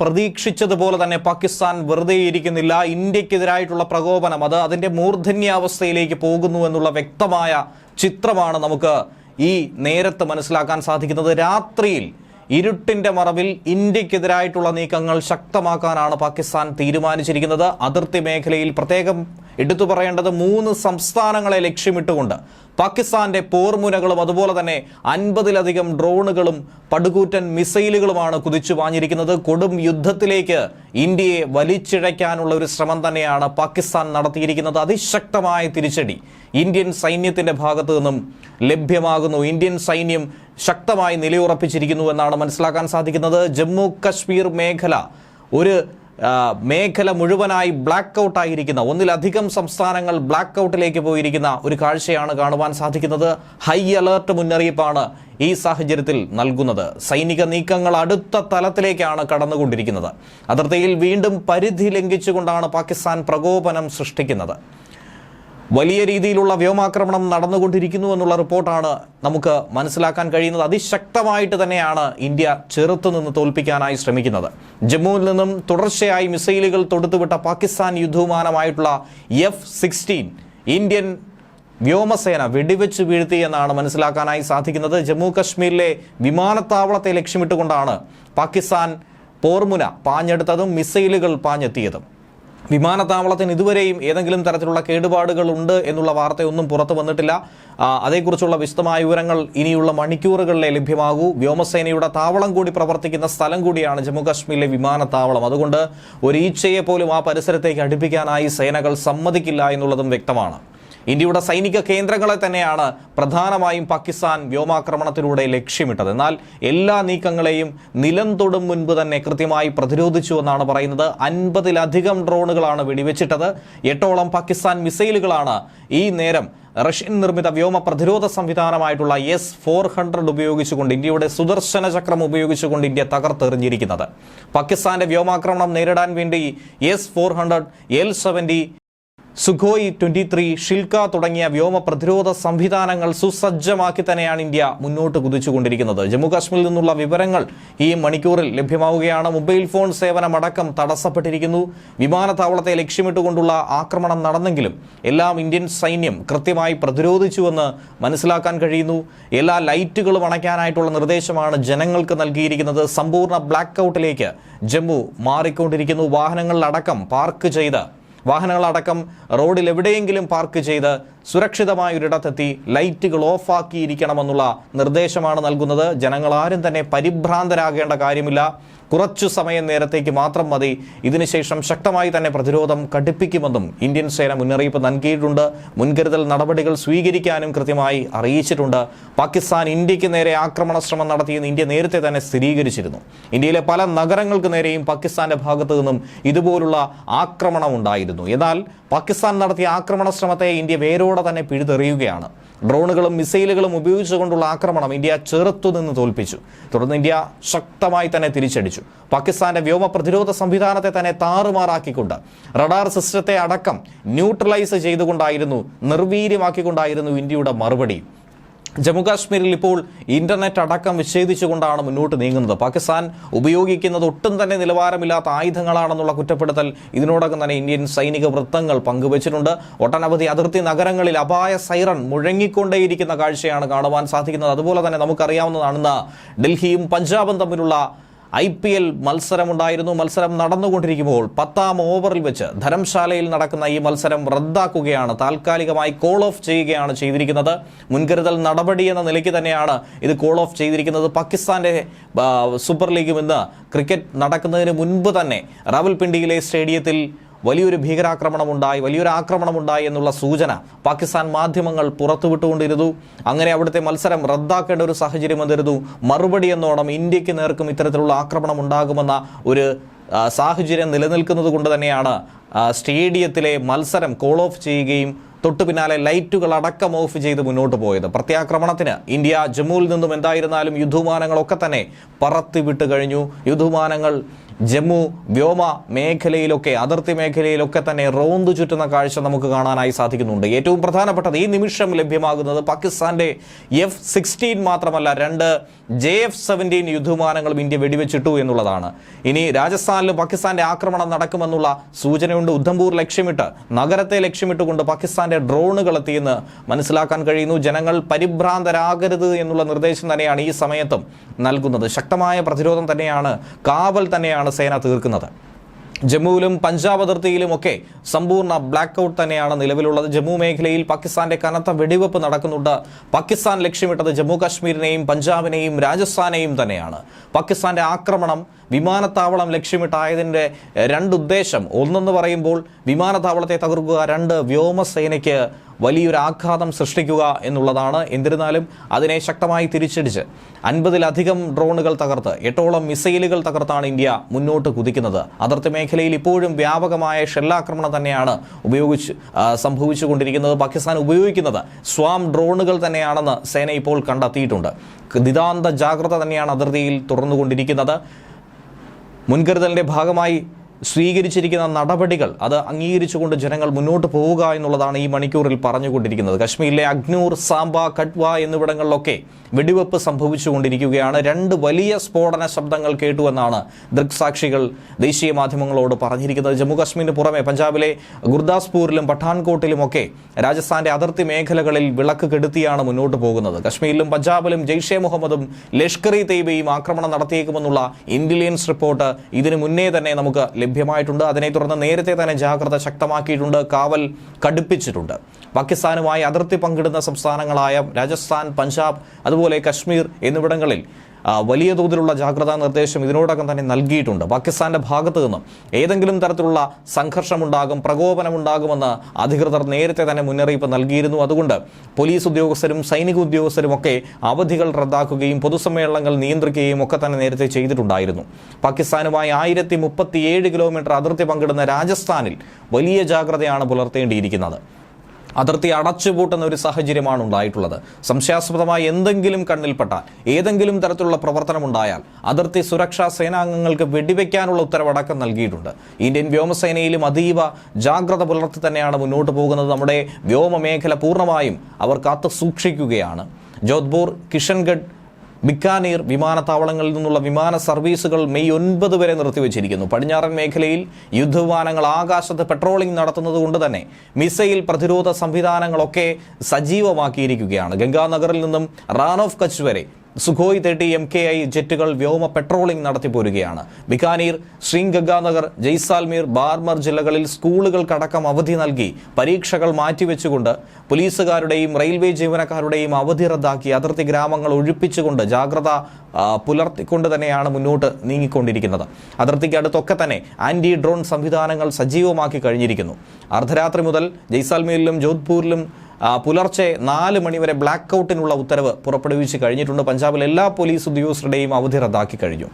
പ്രതീക്ഷിച്ചതുപോലെ തന്നെ പാകിസ്ഥാൻ വെറുതെ ഇരിക്കുന്നില്ല. ഇന്ത്യക്കെതിരായിട്ടുള്ള പ്രകോപനം അത് അതിന്റെ മൂർധന്യാവസ്ഥയിലേക്ക് പോകുന്നു എന്നുള്ള വ്യക്തമായ ചിത്രമാണ് നമുക്ക് ഈ നേരത്ത് മനസ്സിലാക്കാൻ സാധിക്കുന്നത്. രാത്രിയിൽ ഇരുട്ടിന്റെ മറവിൽ ഇന്ത്യക്കെതിരായിട്ടുള്ള നീക്കങ്ങൾ ശക്തമാക്കാനാണ് പാകിസ്ഥാൻ തീരുമാനിച്ചിരിക്കുന്നത്. അതിർത്തി മേഖലയിൽ പ്രത്യേകം എടുത്തു പറയേണ്ടത് മൂന്ന് സംസ്ഥാനങ്ങളെ ലക്ഷ്യമിട്ടുകൊണ്ട് പാകിസ്ഥാന്റെ പോർമുനകളും അതുപോലെ തന്നെ അൻപതിലധികം ഡ്രോണുകളും പടുകൂറ്റൻ മിസൈലുകളുമാണ് കുതിച്ചു വാഞ്ഞിരിക്കുന്നത് കൊടും യുദ്ധത്തിലേക്ക് ഇന്ത്യയെ വലിച്ചിഴയ്ക്കാനുള്ള ഒരു ശ്രമം തന്നെയാണ് പാകിസ്ഥാൻ നടത്തിയിരിക്കുന്നത്. അതിശക്തമായ തിരിച്ചടി ഇന്ത്യൻ സൈന്യത്തിന്റെ ഭാഗത്തു നിന്നും ലഭ്യമാകുന്നു. ഇന്ത്യൻ സൈന്യം ശക്തമായി നിലയുറപ്പിച്ചിരിക്കുന്നു എന്നാണ് മനസ്സിലാക്കാൻ സാധിക്കുന്നത്. ജമ്മു കശ്മീർ മേഖല ഒരു മേഖല മുഴുവനായി ബ്ലാക്ക് ഔട്ട് ആയിരിക്കുന്ന ഒന്നിലധികം സംസ്ഥാനങ്ങൾ ബ്ലാക്ക് ഔട്ടിലേക്ക് പോയിരിക്കുന്ന ഒരു കാഴ്ചയാണ് കാണുവാൻ സാധിക്കുന്നത്. ഹൈ അലേർട്ട് മുന്നറിയിപ്പാണ് ഈ സാഹചര്യത്തിൽ നൽകുന്നത്. സൈനിക നീക്കങ്ങൾ അടുത്ത തലത്തിലേക്കാണ് കടന്നുകൊണ്ടിരിക്കുന്നത്. അതിർത്തിയിൽ വീണ്ടും പരിധി ലംഘിച്ചുകൊണ്ടാണ് പാകിസ്ഥാൻ പ്രകോപനം സൃഷ്ടിക്കുന്നത്. വലിയ രീതിയിലുള്ള വ്യോമാക്രമണം നടന്നുകൊണ്ടിരിക്കുന്നു എന്നുള്ള റിപ്പോർട്ടാണ് നമുക്ക് മനസ്സിലാക്കാൻ കഴിയുന്നത്. അതിശക്തമായിട്ട് തന്നെയാണ് ഇന്ത്യ ചെറുത്തു നിന്ന് തോൽപ്പിക്കാനായി ശ്രമിക്കുന്നത്. ജമ്മുവിൽ നിന്നും തുടർച്ചയായി മിസൈലുകൾ തൊടുത്തുവിട്ട പാകിസ്ഥാൻ യുദ്ധവിമാനമായിട്ടുള്ള എഫ് സിക്സ്റ്റീൻ ഇന്ത്യൻ വ്യോമസേന വെടിവെച്ച് വീഴ്ത്തി എന്നാണ് മനസ്സിലാക്കാനായി സാധിക്കുന്നത്. ജമ്മു കശ്മീരിലെ വിമാനത്താവളത്തെ ലക്ഷ്യമിട്ടുകൊണ്ടാണ് പാകിസ്ഥാൻ പോർമുന പാഞ്ഞെടുത്തതും മിസൈലുകൾ പാഞ്ഞെത്തിയതും. വിമാനത്താവളത്തിന് ഇതുവരെയും ഏതെങ്കിലും തരത്തിലുള്ള കേടുപാടുകൾ ഉണ്ട് എന്നുള്ള വാർത്തയൊന്നും പുറത്തു വന്നിട്ടില്ല. അതേക്കുറിച്ചുള്ള വിശദമായ വിവരങ്ങൾ ഇനിയുള്ള മണിക്കൂറുകളിലെ ലഭ്യമാകൂ. വ്യോമസേനയുടെ താവളം കൂടി പ്രവർത്തിക്കുന്ന സ്ഥലം കൂടിയാണ് ജമ്മുകാശ്മീരിലെ വിമാനത്താവളം. അതുകൊണ്ട് ഒരു പോലും ആ പരിസരത്തേക്ക് അടുപ്പിക്കാനായി സേനകൾ സമ്മതിക്കില്ല എന്നുള്ളതും വ്യക്തമാണ്. ഇന്ത്യയുടെ സൈനിക കേന്ദ്രങ്ങളെ തന്നെയാണ് പ്രധാനമായും പാകിസ്ഥാൻ വ്യോമാക്രമണത്തിലൂടെ ലക്ഷ്യമിട്ടത്. എന്നാൽ എല്ലാ നീക്കങ്ങളെയും നിലം തൊടും മുൻപ് തന്നെ കൃത്യമായി പ്രതിരോധിച്ചു എന്നാണ് പറയുന്നത്. അൻപതിലധികം ഡ്രോണുകളാണ് വെടിവെച്ചിട്ടത്. എട്ടോളം പാകിസ്ഥാൻ മിസൈലുകളാണ് ഈ നേരം റഷ്യൻ നിർമ്മിത വ്യോമ പ്രതിരോധ സംവിധാനമായിട്ടുള്ള എസ് ഫോർ ഹൺഡ്രഡ് ഉപയോഗിച്ചുകൊണ്ട് ഇന്ത്യയുടെ സുദർശന ചക്രം ഉപയോഗിച്ചുകൊണ്ട് ഇന്ത്യ തകർത്തെറിഞ്ഞിരിക്കുന്നത്. പാകിസ്ഥാന്റെ വ്യോമാക്രമണം നേരിടാൻ വേണ്ടി S four hundred L seventy Sukhoi twenty three Shilka തുടങ്ങിയ വ്യോമ പ്രതിരോധ സംവിധാനങ്ങൾ സുസജ്ജമാക്കി തന്നെയാണ് ഇന്ത്യ മുന്നോട്ട് കുതിച്ചുകൊണ്ടിരിക്കുന്നത്. ജമ്മുകാശ്മീരിൽ നിന്നുള്ള വിവരങ്ങൾ ഈ മണിക്കൂറിൽ ലഭ്യമാവുകയാണ്. Mobile phone സേവനമടക്കം തടസ്സപ്പെട്ടിരിക്കുന്നു. വിമാനത്താവളത്തെ ലക്ഷ്യമിട്ടുകൊണ്ടുള്ള ആക്രമണം നടന്നെങ്കിലും എല്ലാം ഇന്ത്യൻ സൈന്യം കൃത്യമായി പ്രതിരോധിച്ചുവെന്ന് മനസ്സിലാക്കാൻ കഴിയുന്നു. എല്ലാ ലൈറ്റുകളും അണയ്ക്കാനായിട്ടുള്ള നിർദ്ദേശമാണ് ജനങ്ങൾക്ക് നൽകിയിരിക്കുന്നത്. സമ്പൂർണ ബ്ലാക്ക് ഔട്ടിലേക്ക് ജമ്മു മാറിക്കൊണ്ടിരിക്കുന്നു. വാഹനങ്ങളിലടക്കം പാർക്ക് ചെയ്ത് വാഹനങ്ങളടക്കം റോഡിൽ എവിടെയെങ്കിലും പാർക്ക് ചെയ്ത് സുരക്ഷിതമായ ഒരിടത്തെത്തി ലൈറ്റുകൾ ഓഫാക്കിയിരിക്കണമെന്നുള്ള നിർദ്ദേശമാണ് നൽകുന്നത്. ജനങ്ങൾ ആരും തന്നെ പരിഭ്രാന്തരാകേണ്ട കാര്യമില്ല. കുറച്ചു സമയം നേരത്തേക്ക് മാത്രം മതി. ഇതിനുശേഷം ശക്തമായി തന്നെ പ്രതിരോധം കടുപ്പിക്കുമെന്നും ഇന്ത്യൻ സേന മുന്നറിയിപ്പ് നൽകിയിട്ടുണ്ട്. മുൻകരുതൽ നടപടികൾ സ്വീകരിക്കാനും കൃത്യമായി അറിയിച്ചിട്ടുണ്ട്. പാകിസ്ഥാൻ ഇന്ത്യയ്ക്ക് നേരെ ആക്രമണ ശ്രമം നടത്തിയെന്ന് ഇന്ത്യ നേരത്തെ തന്നെ സ്ഥിരീകരിച്ചിരുന്നു. ഇന്ത്യയിലെ പല നഗരങ്ങൾക്ക് നേരെയും പാകിസ്ഥാന്റെ ഭാഗത്തു നിന്നും ഇതുപോലുള്ള ആക്രമണം ഉണ്ടായിരുന്നു. എന്നാൽ പാകിസ്ഥാൻ നടത്തിയ ആക്രമണ ശ്രമത്തെ ഇന്ത്യ വേരോടെ തന്നെ പിഴുതെറിയുകയാണ്. ഡ്രോണുകളും മിസൈലുകളും ഉപയോഗിച്ചുകൊണ്ടുള്ള ആക്രമണം ഇന്ത്യ ചെറുത്തുനിന്ന് തോൽപ്പിച്ചു. തുടർന്ന് ഇന്ത്യ ശക്തമായി തന്നെ തിരിച്ചടിച്ചു. പാകിസ്ഥാന്റെ വ്യോമ പ്രതിരോധ സംവിധാനത്തെ തന്നെ താറുമാറാക്കിക്കൊണ്ട് റഡാർ സിസ്റ്റത്തെ അടക്കം ന്യൂട്രലൈസ് ചെയ്തുകൊണ്ടായിരുന്നു നിർവീര്യമാക്കിക്കൊണ്ടായിരുന്നു ഇന്ത്യയുടെ മറുപടി. ജമ്മുകാശ്മീരിൽ ഇപ്പോൾ ഇന്റർനെറ്റ് അടക്കം വിച്ഛേദിച്ചുകൊണ്ടാണ് മുന്നോട്ട് നീങ്ങുന്നത്. പാകിസ്ഥാൻ ഉപയോഗിക്കുന്നത് ഒട്ടും തന്നെ നിലവാരമില്ലാത്ത ആയുധങ്ങളാണെന്നുള്ള കുറ്റപ്പെടുത്തൽ ഇതിനോടകം തന്നെ ഇന്ത്യൻ സൈനിക വൃത്തങ്ങൾ പങ്കുവച്ചിട്ടുണ്ട്. ഒട്ടനവധി അതിർത്തി നഗരങ്ങളിൽ അപായ സൈറൺ മുഴങ്ങിക്കൊണ്ടേയിരിക്കുന്ന കാഴ്ചയാണ് കാണുവാൻ സാധിക്കുന്നത്. അതുപോലെ തന്നെ നമുക്കറിയാവുന്നതാണ് ഇന്ന് ഡൽഹിയും പഞ്ചാബും തമ്മിലുള്ള ഐ പി എൽ മത്സരമുണ്ടായിരുന്നു. മത്സരം നടന്നുകൊണ്ടിരിക്കുമ്പോൾ പത്താം ഓവറിൽ വെച്ച് ധരംശാലയിൽ നടക്കുന്ന ഈ മത്സരം റദ്ദാക്കുകയാണ്. താൽക്കാലികമായി കോൾ ഓഫ് ചെയ്യുകയാണ് ചെയ്തിരിക്കുന്നത്. മുൻകരുതൽ നടപടി എന്ന നിലയ്ക്ക് തന്നെയാണ് ഇത് കോൾ ഓഫ് ചെയ്തിരിക്കുന്നത്. പാകിസ്ഥാന്റെ സൂപ്പർ ലീഗും ഇന്ന് ക്രിക്കറ്റ് നടക്കുന്നതിന് മുൻപ് തന്നെ റാവൽപിണ്ടിയിലെ സ്റ്റേഡിയത്തിൽ വലിയൊരു ഭീകരാക്രമണമുണ്ടായി വലിയൊരു ആക്രമണമുണ്ടായി എന്നുള്ള സൂചന പാകിസ്ഥാൻ മാധ്യമങ്ങൾ പുറത്തുവിട്ടുകൊണ്ടിരുന്നു. അങ്ങനെ അവിടുത്തെ മത്സരം റദ്ദാക്കേണ്ട ഒരു സാഹചര്യം വന്നിരുന്നു. മറുപടി എന്നോണം ഇന്ത്യയ്ക്ക് നേർക്കും ഇത്തരത്തിലുള്ള ആക്രമണം ഉണ്ടാകുമെന്ന ഒരു സാഹചര്യം നിലനിൽക്കുന്നത് കൊണ്ട് തന്നെയാണ് സ്റ്റേഡിയത്തിലെ മത്സരം കോൾ ഓഫ് ചെയ്യുകയും തൊട്ടു പിന്നാലെ ലൈറ്റുകൾ അടക്കം ഓഫ് ചെയ്ത് മുന്നോട്ട് പോയത്. പ്രത്യാക്രമണത്തിന് ഇന്ത്യ ജമ്മുവിൽ നിന്നും എന്തായിരുന്നാലും യുദ്ധവിമാനങ്ങളൊക്കെ തന്നെ പറത്തിവിട്ട് കഴിഞ്ഞു. യുദ്ധവിമാനങ്ങൾ ജമ്മു വ്യോമ മേഖലയിലൊക്കെ അതിർത്തി മേഖലയിലൊക്കെ തന്നെ റോന്തു ചുറ്റുന്ന കാഴ്ച നമുക്ക് കാണാനായി സാധിക്കുന്നുണ്ട്. ഏറ്റവും പ്രധാനപ്പെട്ടത് ഈ നിമിഷം ലഭ്യമാകുന്നത് പാകിസ്ഥാന്റെ എഫ് സിക്സ്റ്റീൻ മാത്രമല്ല രണ്ട് ജെ എഫ് സെവന്റീൻ യുദ്ധവിമാനങ്ങളും ഇന്ത്യ വെടിവെച്ചിട്ടു എന്നുള്ളതാണ്. ഇനി രാജസ്ഥാനിലും പാകിസ്ഥാന്റെ ആക്രമണം നടക്കുമെന്നുള്ള സൂചനയുണ്ട്. ഉദ്ധംപൂർ ലക്ഷ്യമിട്ട് നഗരത്തെ ലക്ഷ്യമിട്ടുകൊണ്ട് പാകിസ്ഥാന്റെ ഡ്രോണുകൾ എത്തിയെന്ന് മനസ്സിലാക്കാൻ കഴിയുന്നു. ജനങ്ങൾ പരിഭ്രാന്തരാകരുത് എന്നുള്ള നിർദ്ദേശം തന്നെയാണ് ഈ സമയത്തും നൽകുന്നത്. ശക്തമായ പ്രതിരോധം തന്നെയാണ് കാവൽ തന്നെയാണ് സേന തീർക്കുന്നത്. ജമ്മുവിലും പഞ്ചാബ് അതിർത്തിയിലുമൊക്കെ സമ്പൂർണ ബ്ലാക്ക് ഔട്ട് തന്നെയാണ് നിലവിലുള്ളത്. ജമ്മു മേഖലയിൽ പാകിസ്ഥാന്റെ കനത്ത വെടിവെപ്പ് നടക്കുന്നുണ്ട്. പാകിസ്ഥാൻ ലക്ഷ്യമിട്ടത് ജമ്മു കാശ്മീരിനെയും പഞ്ചാബിനെയും രാജസ്ഥാനെയും തന്നെയാണ്. പാകിസ്ഥാന്റെ ആക്രമണം വിമാനത്താവളം ലക്ഷ്യമിട്ടായതിന്റെ രണ്ടുദ്ദേശം ഒന്നെന്ന് പറയുമ്പോൾ വിമാനത്താവളത്തെ തകർക്കുക രണ്ട് വ്യോമസേനയ്ക്ക് വലിയൊരു ആഘാതം സൃഷ്ടിക്കുക എന്നുള്ളതാണ്. എന്നിരുന്നാലും അതിനെ ശക്തമായി തിരിച്ചടിച്ച് അൻപതിലധികം ഡ്രോണുകൾ തകർത്ത് എട്ടോളം മിസൈലുകൾ തകർത്താണ് ഇന്ത്യ മുന്നോട്ട് കുതിക്കുന്നത്. അതിർത്തി മേഖലയിൽ ഇപ്പോഴും വ്യാപകമായ ഷെല്ലാക്രമണം തന്നെയാണ് ഉപയോഗിച്ച് സംഭവിച്ചുകൊണ്ടിരിക്കുന്നത്. പാകിസ്ഥാൻ ഉപയോഗിക്കുന്നത് സ്വാം ഡ്രോണുകൾ തന്നെയാണെന്ന് സേന ഇപ്പോൾ കണ്ടെത്തിയിട്ടുണ്ട്. നിതാന്ത ജാഗ്രത തന്നെയാണ് അതിർത്തിയിൽ തുറന്നുകൊണ്ടിരിക്കുന്നത് മുൻകരുതലിന്റെ ഭാഗമായി സ്വീകരിച്ചിരിക്കുന്ന നടപടികൾ അത് അംഗീകരിച്ചുകൊണ്ട് ജനങ്ങൾ മുന്നോട്ട് പോവുക എന്നുള്ളതാണ് ഈ മണിക്കൂറിൽ പറഞ്ഞുകൊണ്ടിരിക്കുന്നത്. കശ്മീരിലെ അഗ്നൂർ സാംബ കട്വ എന്നിവിടങ്ങളിലൊക്കെ വെടിവെപ്പ് സംഭവിച്ചുകൊണ്ടിരിക്കുകയാണ്. രണ്ട് വലിയ സ്ഫോടന ശബ്ദങ്ങൾ കേട്ടുവെന്നാണ് ദൃക്സാക്ഷികൾ ദേശീയ മാധ്യമങ്ങളോട് പറഞ്ഞിരിക്കുന്നത്. ജമ്മു കാശ്മീരിന് പുറമെ പഞ്ചാബിലെ ഗുർദാസ്പൂരിലും പഠാൻകോട്ടിലുമൊക്കെ രാജസ്ഥാന്റെ അതിർത്തി മേഖലകളിൽ വിളക്ക് കെടുത്തിയാണ് മുന്നോട്ട് പോകുന്നത്. കശ്മീരിലും പഞ്ചാബിലും ജെയ്ഷെ മുഹമ്മദും ലഷ്കർ ഇ തെയ്ബയും ആക്രമണം നടത്തിയേക്കുമെന്നുള്ള ഇന്റലിജൻസ് റിപ്പോർട്ട് ഇതിനു മുന്നേ തന്നെ നമുക്ക് ലഭ്യമായിട്ടുണ്ട്. അതിനെ തുടർന്ന് നേരത്തെ തന്നെ ജാഗ്രത ശക്തമാക്കിയിട്ടുണ്ട്. കാവൽ കടുപ്പിച്ചിട്ടുണ്ട്. പാകിസ്ഥാനുമായി അതിർത്തി പങ്കിടുന്ന സംസ്ഥാനങ്ങളായ രാജസ്ഥാൻ പഞ്ചാബ് അതുപോലെ കശ്മീർ എന്നിവിടങ്ങളിൽ വലിയ തോതിലുള്ള ജാഗ്രതാ നിർദ്ദേശം ഇതിനോടകം തന്നെ നൽകിയിട്ടുണ്ട്. പാകിസ്ഥാന്റെ ഭാഗത്തു നിന്നും ഏതെങ്കിലും തരത്തിലുള്ള സംഘർഷമുണ്ടാകും പ്രകോപനമുണ്ടാകുമെന്ന് അധികൃതർ നേരത്തെ തന്നെ മുന്നറിയിപ്പ് നൽകിയിരുന്നു. അതുകൊണ്ട് പോലീസ് ഉദ്യോഗസ്ഥരും സൈനിക ഉദ്യോഗസ്ഥരും ഒക്കെ അവധികൾ റദ്ദാക്കുകയും പൊതുസമ്മേളനങ്ങൾ നിയന്ത്രിക്കുകയും ഒക്കെ തന്നെ നേരത്തെ ചെയ്തിട്ടുണ്ടായിരുന്നു. പാകിസ്ഥാനുമായി ആയിരത്തി കിലോമീറ്റർ അതിർത്തി പങ്കിടുന്ന രാജസ്ഥാനിൽ വലിയ ജാഗ്രതയാണ് പുലർത്തേണ്ടിയിരിക്കുന്നത്. അതിർത്തി അടച്ചുപൂട്ടുന്ന ഒരു സാഹചര്യമാണ് ഉണ്ടായിട്ടുള്ളത്. സംശയാസ്പദമായി എന്തെങ്കിലും കണ്ണിൽപ്പെട്ടാൽ ഏതെങ്കിലും തരത്തിലുള്ള പ്രവർത്തനം ഉണ്ടായാൽ അതിർത്തി സുരക്ഷാ സേനാംഗങ്ങൾക്ക് വെടിവെക്കാനുള്ള ഉത്തരവടക്കം നൽകിയിട്ടുണ്ട്. ഇന്ത്യൻ വ്യോമസേനയിലും അതീവ ജാഗ്രത പുലർത്തി തന്നെയാണ് മുന്നോട്ട് പോകുന്നത്. നമ്മുടെ വ്യോമ മേഖല പൂർണമായും അവർ കാത്തു സൂക്ഷിക്കുകയാണ് ജോധ്പൂർ കിഷൻഗഡ് ബിക്കാനീർ വിമാനത്താവളങ്ങളിൽ നിന്നുള്ള വിമാന സർവീസുകൾ മെയ് ഒൻപത് വരെ നിർത്തിവച്ചിരിക്കുന്നു. പടിഞ്ഞാറൻ മേഖലയിൽ യുദ്ധവിമാനങ്ങൾ ആകാശത്ത് പെട്രോളിംഗ് നടത്തുന്നത് കൊണ്ട് തന്നെ മിസൈൽ പ്രതിരോധ സംവിധാനങ്ങളൊക്കെ സജീവമാക്കിയിരിക്കുകയാണ്. ഗംഗാനഗറിൽ നിന്നും റാൻ ഓഫ് കച്ച് വരെ Sukhoi thirty M K I ജെറ്റുകൾ വ്യോമ പെട്രോളിംഗ് നടത്തി പോരുകയാണ്. ബിക്കാനീർ ശ്രീഗംഗാനഗർ ജയ്സാൽമീർ ബാർമർ ജില്ലകളിൽ സ്കൂളുകൾക്കടക്കം അവധി നൽകി പരീക്ഷകൾ മാറ്റിവെച്ചുകൊണ്ട് പോലീസുകാരുടെയും റെയിൽവേ ജീവനക്കാരുടെയും അവധി റദ്ദാക്കി അതിർത്തി ഗ്രാമങ്ങൾ ഒഴിപ്പിച്ചുകൊണ്ട് ജാഗ്രത പുലർത്തിക്കൊണ്ട് തന്നെയാണ് മുന്നോട്ട് നീങ്ങിക്കൊണ്ടിരിക്കുന്നത്. അതിർത്തിക്ക് അടുത്തൊക്കെ തന്നെ ആന്റി ഡ്രോൺ സംവിധാനങ്ങൾ സജീവമാക്കി കഴിഞ്ഞിരിക്കുന്നു. അർദ്ധരാത്രി മുതൽ ജയ്സാൽമീരിലും ജോധ്പൂരിലും പുലർച്ചെ നാല് മണിവരെ ബ്ലാക്ക് ഔട്ടിനുള്ള ഉത്തരവ് പുറപ്പെടുവിച്ച് കഴിഞ്ഞിട്ടുണ്ട്. പഞ്ചാബിലെ എല്ലാ പോലീസ് ഉദ്യോഗസ്ഥരുടെയും അവധി റദ്ദാക്കി കഴിഞ്ഞു.